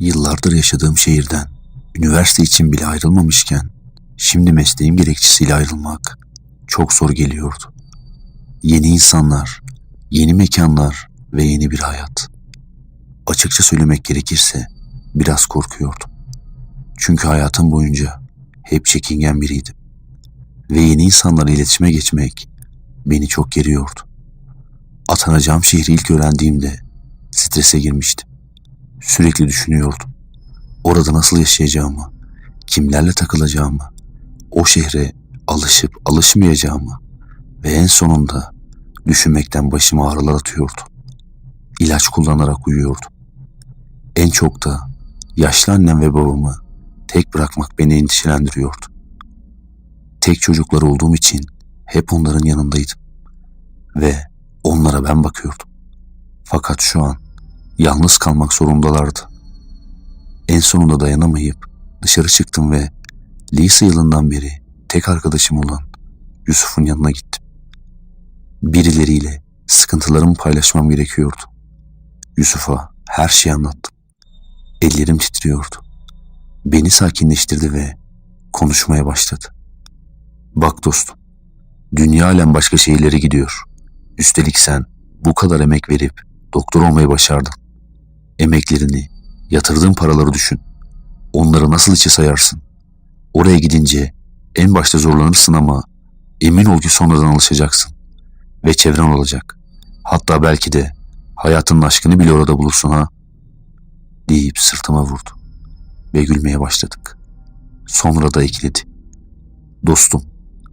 Yıllardır yaşadığım şehirden, üniversite için bile ayrılmamışken, şimdi mesleğim gerekçesiyle ayrılmak çok zor geliyordu. Yeni insanlar, yeni mekanlar ve yeni bir hayat. Açıkça söylemek gerekirse biraz korkuyordum. Çünkü hayatım boyunca hep çekingen biriydim. Ve yeni insanlarla iletişime geçmek beni çok geriyordu. Atanacağım şehri ilk öğrendiğimde strese girmiştim. Sürekli düşünüyordum. Orada nasıl yaşayacağımı, kimlerle takılacağımı, o şehre alışıp alışmayacağımı ve en sonunda düşünmekten başıma ağrılar atıyordu. İlaç kullanarak uyuyordum. En çok da yaşlı annem ve babamı tek bırakmak beni endişelendiriyordu. Tek çocuklar olduğum için hep onların yanındaydım ve onlara ben bakıyordum. Fakat şu an yalnız kalmak zorundalardı. En sonunda dayanamayıp dışarı çıktım ve lise yılından beri tek arkadaşım olan Yusuf'un yanına gittim. Birileriyle sıkıntılarımı paylaşmam gerekiyordu. Yusuf'a her şeyi anlattım. Ellerim titriyordu. Beni sakinleştirdi ve konuşmaya başladı. Bak dostum, dünya alem başka şehirlere gidiyor. Üstelik sen bu kadar emek verip doktor olmayı başardın. Emeklerini, yatırdığın paraları düşün. Onları nasıl içe sayarsın? Oraya gidince en başta zorlanırsın ama emin ol ki sonradan alışacaksın. Ve çevren olacak. Hatta belki de hayatının aşkını bile orada bulursun ha. Deyip sırtıma vurdu. Ve gülmeye başladık. Sonra da ekledi. Dostum,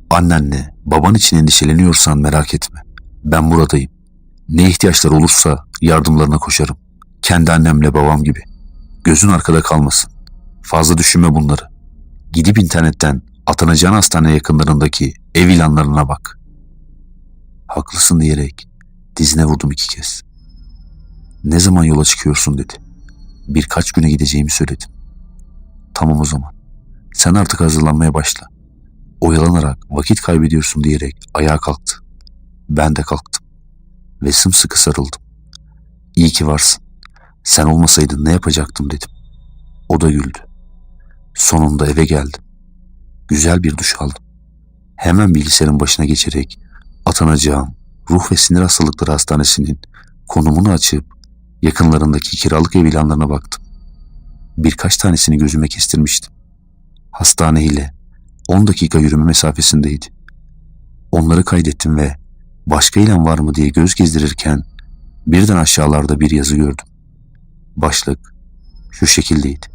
annenle baban için endişeleniyorsan merak etme. Ben buradayım. Ne ihtiyaçlar olursa yardımlarına koşarım. Kendi annemle babam gibi. Gözün arkada kalmasın. Fazla düşünme bunları. Gidip internetten atanacağın hastane yakınlarındaki ev ilanlarına bak. Haklısın diyerek dizine vurdum iki kez. Ne zaman yola çıkıyorsun dedi. Birkaç güne gideceğimi söyledim. Tamam o zaman. Sen artık hazırlanmaya başla. Oyalanarak vakit kaybediyorsun diyerek ayağa kalktı. Ben de kalktım ve sımsıkı sarıldım. İyi ki varsın. Sen olmasaydın ne yapacaktım dedim. O da güldü. Sonunda eve geldim. Güzel bir duş aldım. Hemen bilgisayarın başına geçerek atanacağım ruh ve sinir hastalıkları hastanesinin konumunu açıp yakınlarındaki kiralık ev ilanlarına baktım. Birkaç tanesini gözüme kestirmiştim. Hastane ile 10 dakika yürüme mesafesindeydi. Onları kaydettim ve başka ilan var mı diye göz gezdirirken birden aşağılarda bir yazı gördüm. Başlık şu şekildeydi.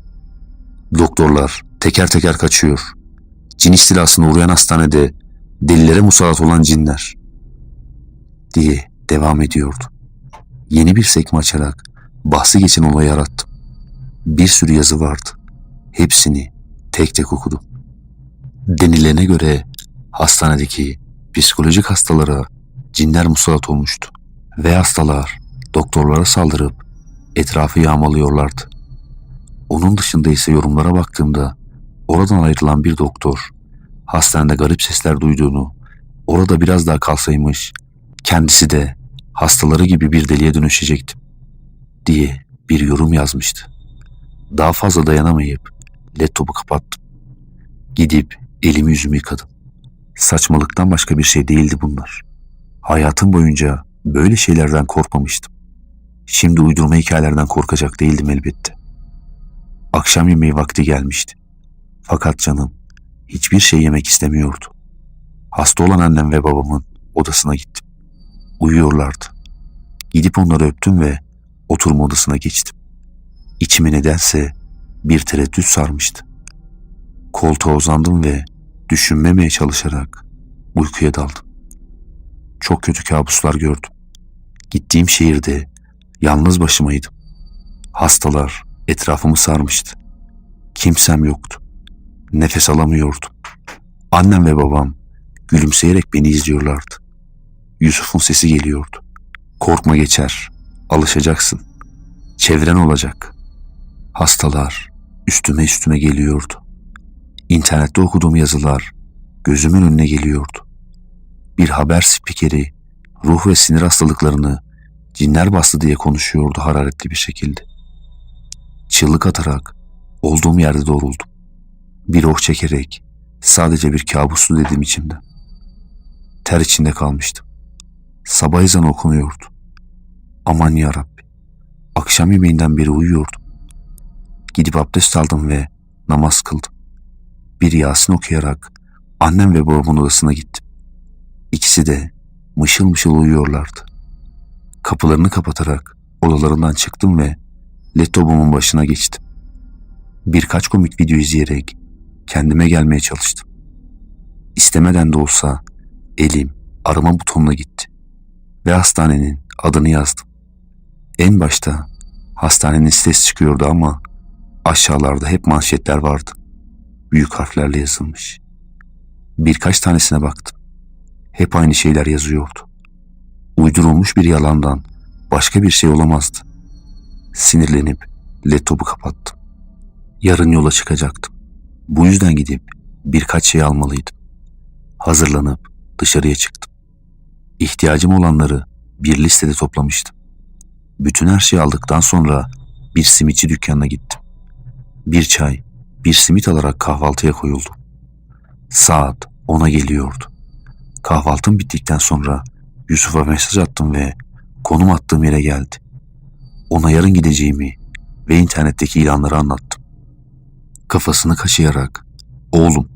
Doktorlar teker teker kaçıyor. Cin istilasına uğrayan hastanede delilere musallat olan cinler diye devam ediyordu. Yeni bir sekme açarak bahsi geçen olayı arattım. Bir sürü yazı vardı. Hepsini tek tek okudum. Denilene göre hastanedeki psikolojik hastalara cinler musallat olmuştu ve hastalar doktorlara saldırıp etrafı yağmalıyorlardı. Onun dışında ise yorumlara baktığımda oradan ayrılan bir doktor hastanede garip sesler duyduğunu, orada biraz daha kalsaymış kendisi de hastaları gibi bir deliye dönüşecektim diye bir yorum yazmıştı. Daha fazla dayanamayıp laptopu kapattım. Gidip elimi yüzümü yıkadım. Saçmalıktan başka bir şey değildi bunlar. Hayatım boyunca böyle şeylerden korkmamıştım. Şimdi uydurma hikayelerden korkacak değildim elbette. Akşam yemeği vakti gelmişti. Fakat canım hiçbir şey yemek istemiyordu. Hasta olan annem ve babamın odasına gittim. Uyuyorlardı. Gidip onları öptüm ve oturma odasına geçtim. İçimi nedense bir tereddüt sarmıştı. Koltuğa uzandım ve düşünmemeye çalışarak uykuya daldım. Çok kötü kabuslar gördüm. Gittiğim şehirde yalnız başımaydım. Hastalar etrafımı sarmıştı. Kimsem yoktu. Nefes alamıyordum. Annem ve babam gülümseyerek beni izliyorlardı. Yusuf'un sesi geliyordu. Korkma geçer, alışacaksın. Çevren olacak. Hastalar üstüme üstüme geliyordu. İnternette okuduğum yazılar gözümün önüne geliyordu. Bir haber spikeri ruh ve sinir hastalıklarını cinler bastı diye konuşuyordu hararetli bir şekilde. çığlık atarak olduğum yerde doğruldum. Bir oh çekerek sadece bir kabustu dedim içimde. Ter içinde kalmıştım. Sabah ezanı okunuyordu. Aman ya Rabbi. Akşam yemeğinden beri uyuyordum. Gidip abdest aldım ve namaz kıldım. Bir Yasin okuyarak annem ve babamın odasına gittim. İkisi de mışıl mışıl uyuyorlardı. Kapılarını kapatarak odalarından çıktım ve laptopumun başına geçtim. Birkaç komik video izleyerek kendime gelmeye çalıştım. İstemeden de olsa elim arama butonuna gitti ve hastanenin adını yazdım. En başta hastanenin sitesi çıkıyordu ama aşağılarda hep manşetler vardı. Büyük harflerle yazılmış. Birkaç tanesine baktım. Hep aynı şeyler yazıyordu. Uydurulmuş bir yalandan başka bir şey olamazdı. Sinirlenip laptopu kapattım. Yarın yola çıkacaktım. Bu yüzden gidip birkaç şey almalıydım. Hazırlanıp dışarıya çıktım. İhtiyacım olanları bir listede toplamıştım. Bütün her şeyi aldıktan sonra bir simitçi dükkanına gittim. Bir çay, bir simit alarak kahvaltıya koyuldum. Saat 10'a geliyordu. Kahvaltım bittikten sonra Yusuf'a mesaj attım ve konum attığım yere geldi. Ona yarın gideceğimi ve internetteki ilanları anlattım. Kafasını kaşıyarak, oğlum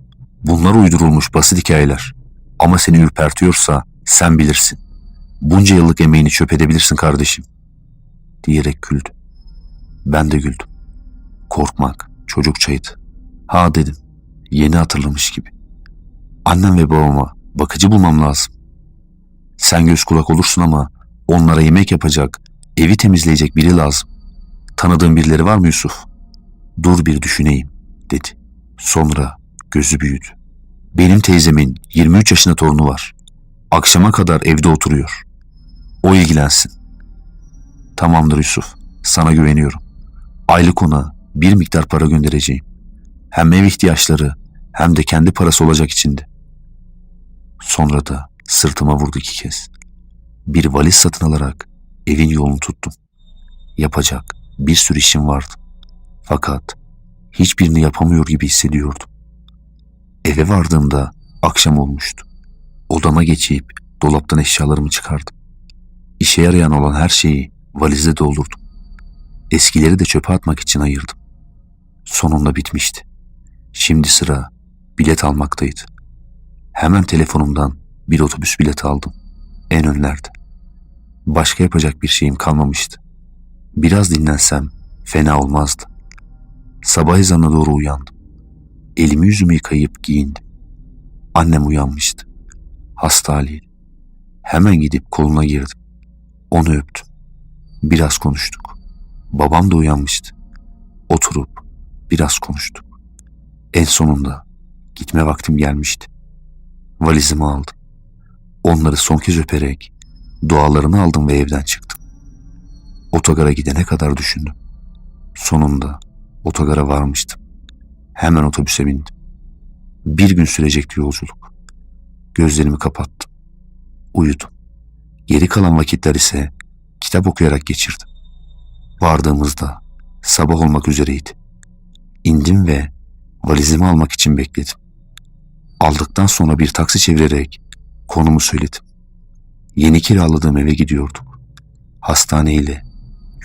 bunlar uydurulmuş basit hikayeler ama seni ürpertiyorsa sen bilirsin. Bunca yıllık emeğini çöp edebilirsin kardeşim. Diyerek güldü. Ben de güldüm. Korkmak çocukçaydı. Ha dedim. Yeni hatırlamış gibi. Annem ve babama bakıcı bulmam lazım. Sen göz kulak olursun ama onlara yemek yapacak, evi temizleyecek biri lazım. Tanıdığın birileri var mı Yusuf? Dur bir düşüneyim dedi. Sonra gözü büyüdü. Benim teyzemin 23 yaşında torunu var. Akşama kadar evde oturuyor. O ilgilensin. Tamamdır Yusuf. Sana güveniyorum. Aylık ona bir miktar para göndereceğim. Hem ev ihtiyaçları hem de kendi parası olacak içinde. Sonra da sırtıma vurdu iki kez. Bir valiz satın alarak evin yolunu tuttum. Yapacak bir sürü işim vardı. Fakat hiçbirini yapamıyor gibi hissediyordum. Eve vardığımda akşam olmuştu. Odama geçip dolaptan eşyalarımı çıkardım. İşe yarayan olan her şeyi valize doldurdum. Eskileri de çöpe atmak için ayırdım. Sonunda bitmişti. Şimdi sıra bilet almaktaydı. Hemen telefonumdan bir otobüs bileti aldım. En önlerde. Başka yapacak bir şeyim kalmamıştı. Biraz dinlensem fena olmazdı. Sabah ezanına doğru uyandım. Elimi yüzümü yıkayıp giyindim. Annem uyanmıştı. Hasta haliyle. Hemen gidip koluna girdim. Onu öptüm. Biraz konuştuk. Babam da uyanmıştı. Oturup biraz konuştuk. En sonunda gitme vaktim gelmişti. Valizimi aldım. Onları son kez öperek dualarını aldım ve evden çıktım. Otogara gidene kadar düşündüm. Sonunda otogara varmıştım. Hemen otobüse bindim. Bir gün sürecekti yolculuk. Gözlerimi kapattım. Uyudum. Geri kalan vakitler ise kitap okuyarak geçirdim. Vardığımızda sabah olmak üzereydi. İndim ve valizimi almak için bekledim. Aldıktan sonra bir taksi çevirerek konumu söyledim. Yeni kiraladığım eve gidiyorduk. Hastane ile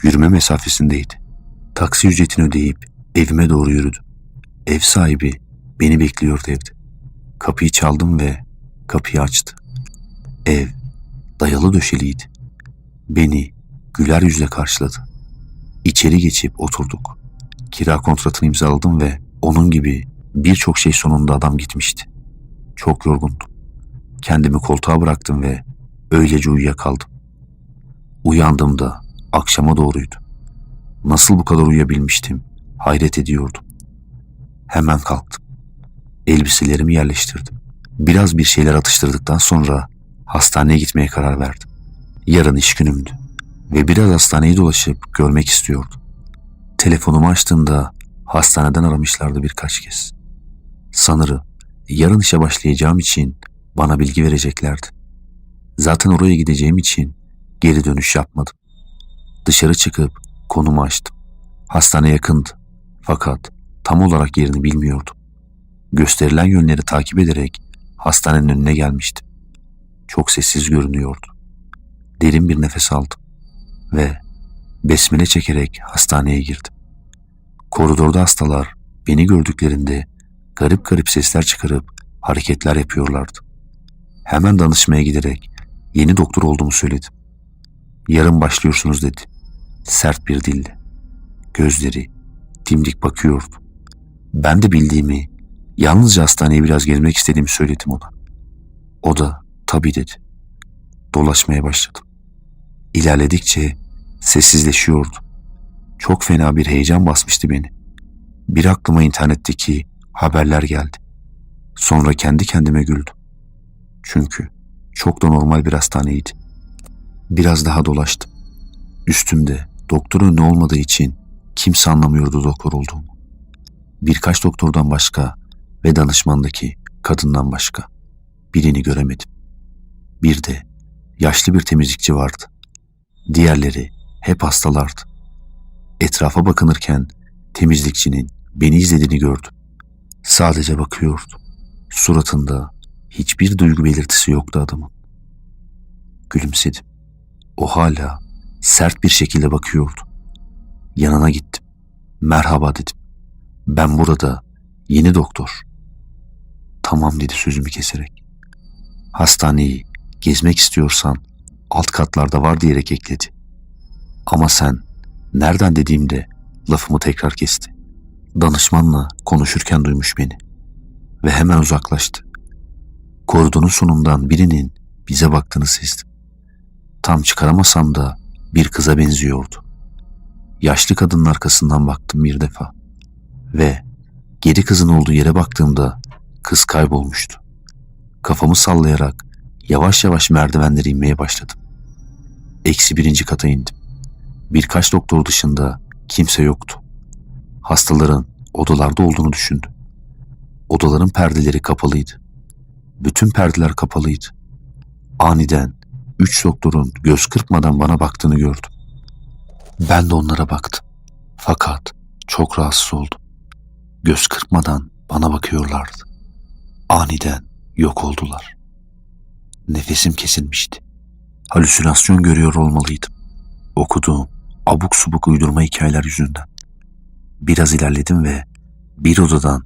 yürüme mesafesindeydi. Taksi ücretini ödeyip evime doğru yürüdüm. Ev sahibi beni bekliyordu evde. Kapıyı çaldım ve kapıyı açtı. Ev dayalı döşeliydi. Beni güler yüzle karşıladı. İçeri geçip oturduk. Kira kontratını imzaladım ve onun gibi birçok şey sonunda adam gitmişti. Çok yorgundum. Kendimi koltuğa bıraktım ve öylece uyuyakaldım. Uyandığımda akşama doğruydu. Nasıl bu kadar uyuyabilmiştim hayret ediyordum. Hemen kalktım. Elbiselerimi yerleştirdim. Biraz bir şeyler atıştırdıktan sonra hastaneye gitmeye karar verdim. Yarın iş günümdü ve biraz hastaneyi dolaşıp görmek istiyordum. Telefonumu açtığımda hastaneden aramışlardı birkaç kez. Sanırım yarın işe başlayacağım için bana bilgi vereceklerdi. Zaten oraya gideceğim için geri dönüş yapmadım. Dışarı çıkıp konumu açtım. Hastane yakındı. Fakat tam olarak yerini bilmiyordum. Gösterilen yönleri takip ederek hastanenin önüne gelmiştim. Çok sessiz görünüyordu. Derin bir nefes aldım ve besmele çekerek hastaneye girdim. Koridorda hastalar beni gördüklerinde garip garip sesler çıkarıp hareketler yapıyorlardı. Hemen danışmaya giderek yeni doktor olduğumu söyledim. Yarın başlıyorsunuz dedi. Sert bir dille. Gözleri dimdik bakıyordu. Ben de bildiğimi, yalnızca hastaneye biraz gezmek istediğimi söyledim ona. O da tabii dedi. Dolaşmaya başladım. İlerledikçe sessizleşiyordu. Çok fena bir heyecan basmıştı beni. Bir aklıma internetteki haberler geldi. Sonra kendi kendime güldüm. Çünkü çok da normal bir hastaneydi. Biraz daha dolaştım. Üstümde doktor önü olmadığı için kimse anlamıyordu doktor olduğumu. Birkaç doktordan başka ve danışmandaki kadından başka birini göremedim. Bir de yaşlı bir temizlikçi vardı. Diğerleri hep hastalardı. Etrafa bakınırken temizlikçinin beni izlediğini gördüm. Sadece bakıyordu. Suratında hiçbir duygu belirtisi yoktu adamın. Gülümsedim. O hala sert bir şekilde bakıyordu. Yanına gittim. Merhaba dedim. Ben burada yeni doktor. Tamam dedi sözümü keserek. Hastaneyi gezmek istiyorsan alt katlarda var diyerek ekledi. Ama sen nereden dediğimde lafımı tekrar kesti. Danışmanla konuşurken duymuş beni ve hemen uzaklaştı. Koridorun sonundan birinin bize baktığını sezdim. Tam çıkaramasam da bir kıza benziyordu. Yaşlı kadının arkasından baktım bir defa ve geri kızın olduğu yere baktığımda kız kaybolmuştu. Kafamı sallayarak yavaş yavaş merdivenleri inmeye başladım. Eksi birinci kata indim. Birkaç doktor dışında kimse yoktu. Hastaların odalarda olduğunu düşündüm. Odaların perdeleri kapalıydı. Bütün perdeler kapalıydı. Aniden üç doktorun göz kırpmadan bana baktığını gördüm. Ben de onlara baktım. Fakat çok rahatsız oldum. Göz kırpmadan bana bakıyorlardı. Aniden yok oldular. Nefesim kesilmişti. Halüsinasyon görüyor olmalıydım. Okuduğum abuk subuk uydurma hikayeler yüzünden. Biraz ilerledim ve bir odadan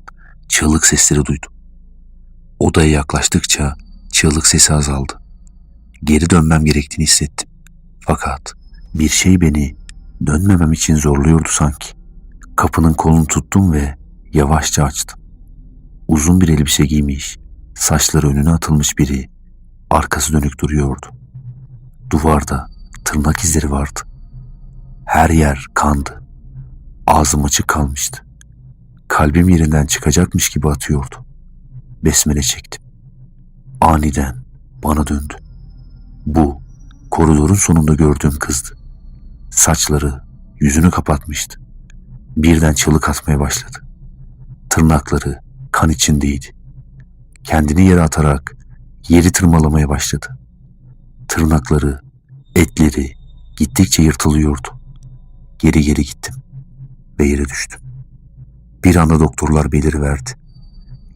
çığlık sesleri duydum. Odaya yaklaştıkça çığlık sesi azaldı. Geri dönmem gerektiğini hissettim. Fakat bir şey beni dönmemem için zorluyordu sanki. Kapının kolunu tuttum ve yavaşça açtım. Uzun bir elbise giymiş, saçları önüne atılmış biri arkası dönük duruyordu. Duvarda tırnak izleri vardı. Her yer kandı. Ağzım açık kalmıştı. Kalbim yerinden çıkacakmış gibi atıyordu. Besmele çektim. Aniden bana döndü. Bu koridorun sonunda gördüğüm kızdı. Saçları yüzünü kapatmıştı. Birden çığlık atmaya başladı. Tırnakları kan içindeydi. Kendini yere atarak yeri tırmalamaya başladı. Tırnakları, etleri gittikçe yırtılıyordu. Geri geri gittim ve yere düştüm. Bir anda doktorlar beliriverdi.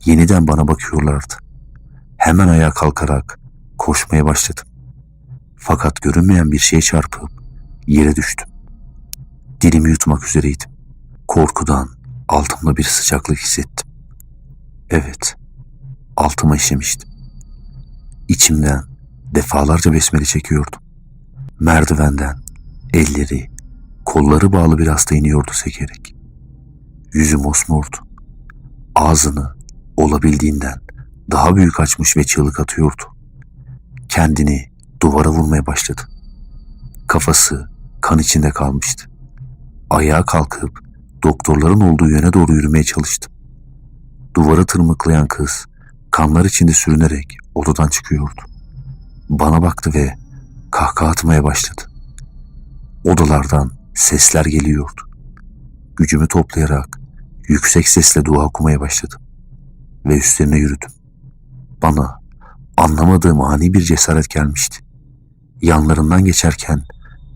Yeniden bana bakıyorlardı. Hemen ayağa kalkarak koşmaya başladım. Fakat görünmeyen bir şeye çarpıp yere düştüm. Dilimi yutmak üzereydim. Korkudan altımda bir sıcaklık hissettim. Evet, altıma işemiştim. İçimden defalarca besmele çekiyordum. Merdivenden elleri, kolları bağlı bir hasta iniyordu sekerek. Yüzü mosmordu. Ağzını olabildiğinden daha büyük açmış ve çığlık atıyordu. Kendini duvara vurmaya başladı. Kafası kan içinde kalmıştı. Ayağa kalkıp doktorların olduğu yöne doğru yürümeye çalıştım. Duvara tırmıklayan kız kanlar içinde sürünerek odadan çıkıyordu. Bana baktı ve kahkaha atmaya başladı. Odalardan sesler geliyordu. Gücümü toplayarak yüksek sesle dua okumaya başladım ve üstlerine yürüdüm. Bana anlamadığım ani bir cesaret gelmişti. Yanlarından geçerken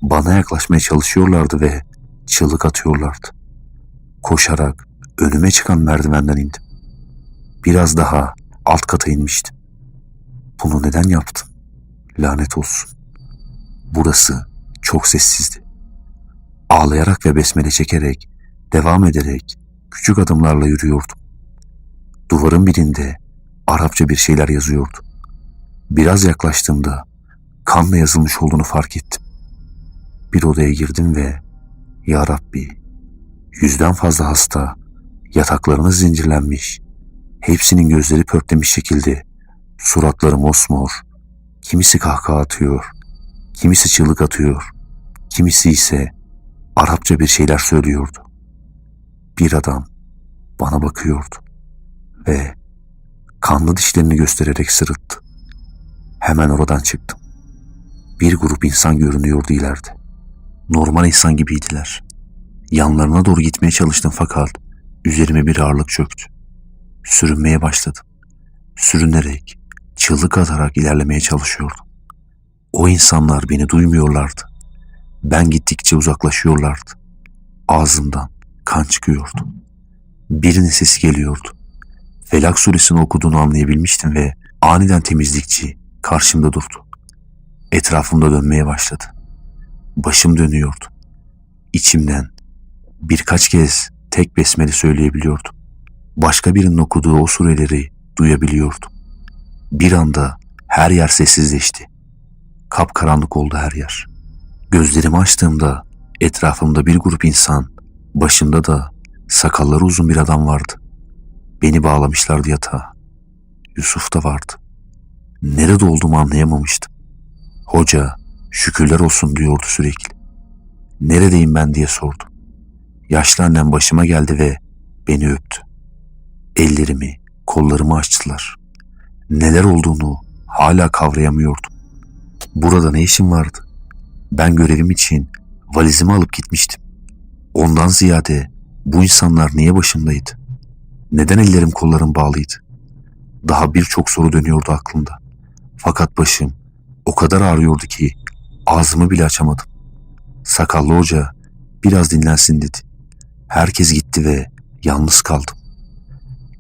bana yaklaşmaya çalışıyorlardı ve çığlık atıyorlardı. Koşarak önüme çıkan merdivenden indim. Biraz daha alt kata inmiştim. Bunu neden yaptım? Lanet olsun. Burası çok sessizdi. Ağlayarak ve besmele çekerek, devam ederek küçük adımlarla yürüyordum. Duvarın birinde Arapça bir şeyler yazıyordu. Biraz yaklaştığımda kanla yazılmış olduğunu fark ettim. Bir odaya girdim ve Ya Rabbi yüzden fazla hasta yataklarınız zincirlenmiş hepsinin gözleri pörtlemiş şekilde suratları mosmor kimisi kahkaha atıyor kimisi çığlık atıyor kimisi ise Arapça bir şeyler söylüyordu. Bir adam bana bakıyordu ve kanlı dişlerini göstererek sırıttı. Hemen oradan çıktım. Bir grup insan görünüyordu ileride. Normal insan gibiydiler. Yanlarına doğru gitmeye çalıştım fakat üzerime bir ağırlık çöktü. Sürünmeye başladım. Sürünerek, çığlık atarak ilerlemeye çalışıyordum. O insanlar beni duymuyorlardı. Ben gittikçe uzaklaşıyorlardı. Ağzımdan kan çıkıyordu. Birinin sesi geliyordu. Felak suresini okuduğunu anlayabilmiştim ve aniden temizlikçi karşımda durdu. Etrafımda dönmeye başladı. Başım dönüyordu. İçimden birkaç kez tek besmele söyleyebiliyordum. Başka birinin okuduğu o sureleri duyabiliyordum. Bir anda her yer sessizleşti. Kapkaranlık oldu her yer. Gözlerimi açtığımda etrafımda bir grup insan, başında da sakalları uzun bir adam vardı. Beni bağlamışlardı yatağa. Yusuf da vardı. Nerede olduğumu anlayamamıştım. Hoca şükürler olsun diyordu sürekli. Neredeyim ben diye sordum. Yaşlı annem başıma geldi ve beni öptü. Ellerimi, kollarımı açtılar. Neler olduğunu hala kavrayamıyordum. Burada ne işim vardı? Ben görevim için valizimi alıp gitmiştim. Ondan ziyade bu insanlar niye başımdaydı? Neden ellerim kollarım bağlıydı? Daha birçok soru dönüyordu aklımda. Fakat başım o kadar ağrıyordu ki ağzımı bile açamadım. Sakallı hoca biraz dinlensin dedi. Herkes gitti ve yalnız kaldım.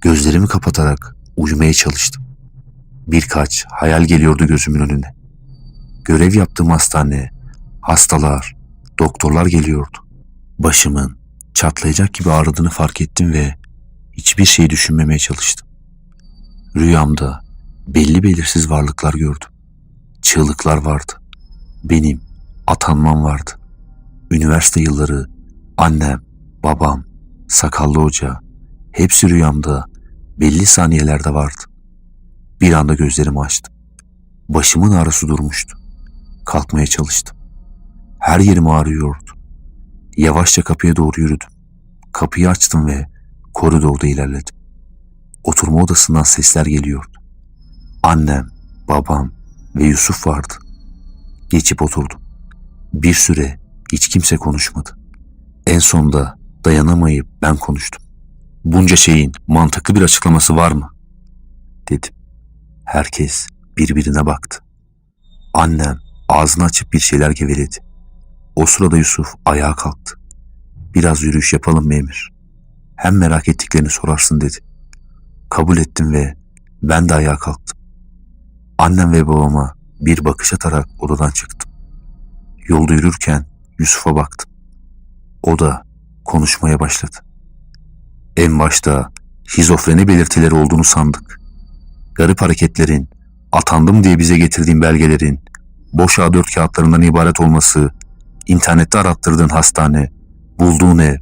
Gözlerimi kapatarak uyumaya çalıştım. Birkaç hayal geliyordu gözümün önüne. Görev yaptığım hastane, hastalar, doktorlar geliyordu. Başımın çatlayacak gibi ağrıdığını fark ettim ve hiçbir şey düşünmemeye çalıştım. Rüyamda belli belirsiz varlıklar gördüm. Çığlıklar vardı. Benim atanmam vardı. Üniversite yılları, annem, babam, sakallı hoca, hepsi rüyamda belli saniyelerde vardı. Bir anda gözlerimi açtım. Başımın ağrısı durmuştu. Kalkmaya çalıştım. Her yerim ağrıyordu. Yavaşça kapıya doğru yürüdüm. Kapıyı açtım ve koridorda ilerledim. Oturma odasından sesler geliyordu. Annem, babam ve Yusuf vardı. Geçip oturdum. Bir süre hiç kimse konuşmadı. En sonunda dayanamayıp ben konuştum. Bunca şeyin mantıklı bir açıklaması var mı? Dedim. Herkes birbirine baktı. Annem ağzını açıp bir şeyler geveledi. O sırada Yusuf ayağa kalktı. Biraz yürüyüş yapalım mı Emir? Hem merak ettiklerini sorarsın dedi. Kabul ettim ve ben de ayağa kalktım. Annem ve babama bir bakış atarak odadan çıktım. Yolda yürürken Yusuf'a baktım. O da konuşmaya başladı. En başta şizofreni belirtileri olduğunu sandık. Garip hareketlerin, atandım diye bize getirdiğin belgelerin, boş A4 kağıtlarından ibaret olması, internette arattırdığın hastane, bulduğun ev,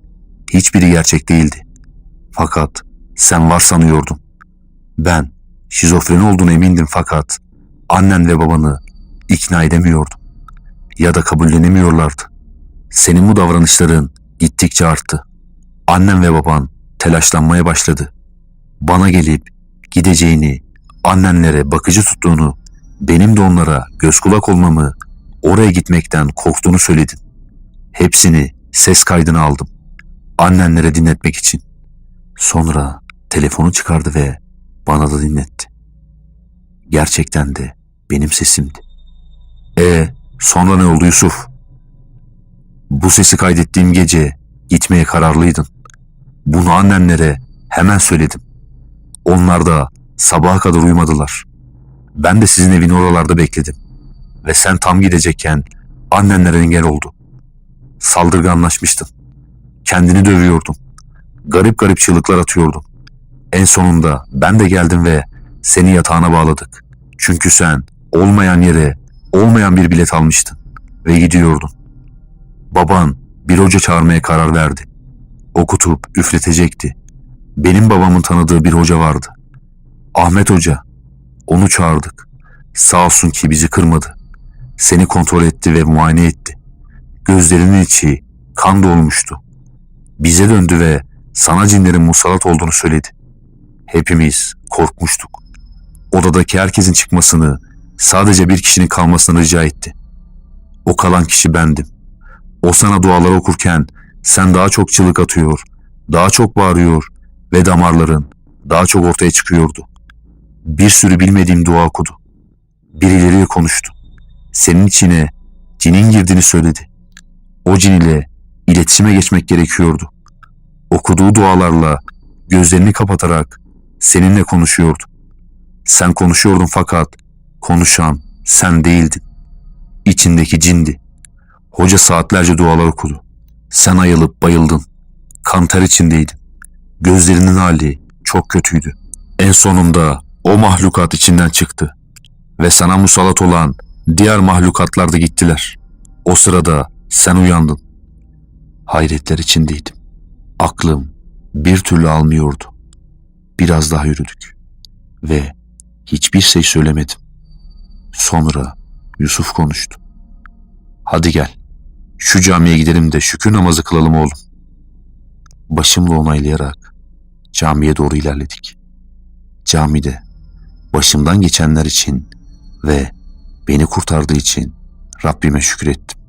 hiçbiri gerçek değildi. Fakat sen var sanıyordum. Ben şizofreni olduğunu emindim fakat annen ve babanı ikna edemiyordum. Ya da kabullenemiyorlardı. Senin bu davranışların gittikçe arttı. Annem ve baban telaşlanmaya başladı. Bana gelip gideceğini, annenlere bakıcı tuttuğunu, benim de onlara göz kulak olmamı, oraya gitmekten korktuğunu söyledin. Hepsini ses kaydına aldım. Annenlere dinletmek için. Sonra telefonu çıkardı ve bana da dinletti. Gerçekten de benim sesimdi. E sonra ne oldu Yusuf? Bu sesi kaydettiğim gece gitmeye kararlıydın. Bunu annenlere hemen söyledim. Onlar da sabaha kadar uyumadılar. Ben de sizin evin oralarda bekledim. Ve sen tam gidecekken annenler engel oldu. Saldırganlaşmıştın. Kendini dövüyordun. Garip garip çığlıklar atıyordun. En sonunda ben de geldim ve seni yatağına bağladık. Çünkü sen olmayan yere olmayan bir bilet almıştın ve gidiyordun. Baban bir hoca çağırmaya karar verdi. Okutup üfletecekti. Benim babamın tanıdığı bir hoca vardı. Ahmet Hoca. Onu çağırdık. Sağ olsun ki bizi kırmadı. Seni kontrol etti ve muayene etti. Gözlerinin içi kan dolmuştu. Bize döndü ve sana cinlerin musallat olduğunu söyledi. Hepimiz korkmuştuk. Odadaki herkesin çıkmasını, sadece bir kişinin kalmasını rica etti. O kalan kişi bendim. O sana dualar okurken sen daha çok çığlık atıyor, daha çok bağırıyor ve damarların daha çok ortaya çıkıyordu. Bir sürü bilmediğim dua okudu. Birileriyle konuştu. Senin içine cinin girdiğini söyledi. O cin ile iletişime geçmek gerekiyordu. Okuduğu dualarla gözlerini kapatarak seninle konuşuyordu. Sen konuşuyordun fakat konuşan sen değildin. İçindeki cindi. Hoca saatlerce dualar okudu. Sen ayılıp bayıldın. Kanter içindeydin. Gözlerinin hali çok kötüydü. En sonunda o mahlukat içinden çıktı. Ve sana musallat olan diğer mahlukatlar da gittiler. O sırada sen uyandın. Hayretler içindeydim. Aklım bir türlü almıyordu. Biraz daha yürüdük. Ve hiçbir şey söylemedim. Sonra Yusuf konuştu. Hadi gel. Şu camiye gidelim de şükür namazı kılalım oğlum. Başımla onaylayarak camiye doğru ilerledik. Camide başımdan geçenler için ve beni kurtardığı için Rabbime şükür ettim.